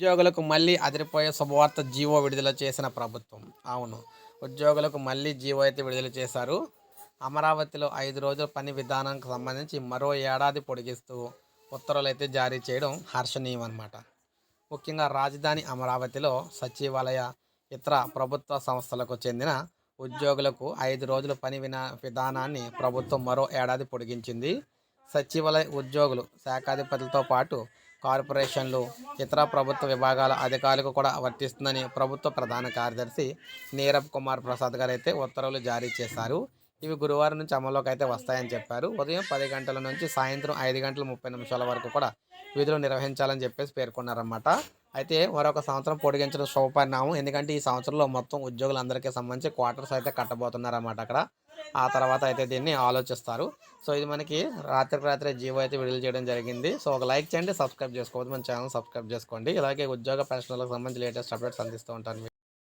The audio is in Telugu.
ఉద్యోగులకు మళ్ళీ అదిరిపోయే శుభవార్త జీవో విడుదల చేసిన ప్రభుత్వం. అవును. ఉద్యోగులకు మళ్ళీ జీవో అయితే విడుదల చేశారు. అమరావతిలో ఐదు రోజుల పని విధానానికి సంబంధించి మరో ఏడాది పొడిగిస్తూ ఉత్తర్వులు అయితే జారీ చేయడం హర్షణీయం అనమాట ముఖ్యంగా రాజధాని అమరావతిలో సచివాలయ ఇతర ప్రభుత్వ సంస్థలకు చెందిన ఉద్యోగులకు ఐదు రోజుల పని వినా విధానాన్ని ప్రభుత్వం మరో ఏడాది పొడిగించింది. సచివాలయ ఉద్యోగులు శాఖాధిపతులతో పాటు కార్పొరేషన్లు ఇతర ప్రభుత్వ విభాగాల అధికారులకు కూడా వర్తిస్తుందని ప్రభుత్వ ప్రధాన కార్యదర్శి నీరబ్ కుమార్ ప్రసాద్ గారు అయితే ఉత్తర్వులు జారీ చేశారు. ఇవి గురువారం నుంచి అమల్లోకి అయితే వస్తాయని చెప్పారు. ఉదయం పది గంటల నుంచి సాయంత్రం ఐదు గంటల ముప్పై నిమిషాల వరకు కూడా విధులు నిర్వహించాలని చెప్పేసి పేర్కొన్నారన్నమాట. అయితే మరొక సంవత్సరం పొడిగించడం శుభపరిణామం. ఎందుకంటే ఈ సంవత్సరంలో మొత్తం ఉద్యోగులందరికీ సంబంధించి క్వార్టర్స్ అయితే కట్టబోతున్నారన్నమాట అక్కడ. ఆ తర్వాత అయితే దీన్ని ఆలోచిస్తారు. సో ఇది మనకి రాత్రికి రాత్రి జీవో అయితే విడుదల చేయడం జరిగింది. సో ఒక లైక్ చేయండి సబ్స్క్రైబ్ చేసుకోవద్దు. మన ఛానల్ సబ్స్క్రైబ్ చేసుకోండి. ఇలాగే ఉద్యోగ పెన్షన్లకు సంబంధించి లేటెస్ట్ అప్డేట్స్ అందిస్తూ ఉంటాను.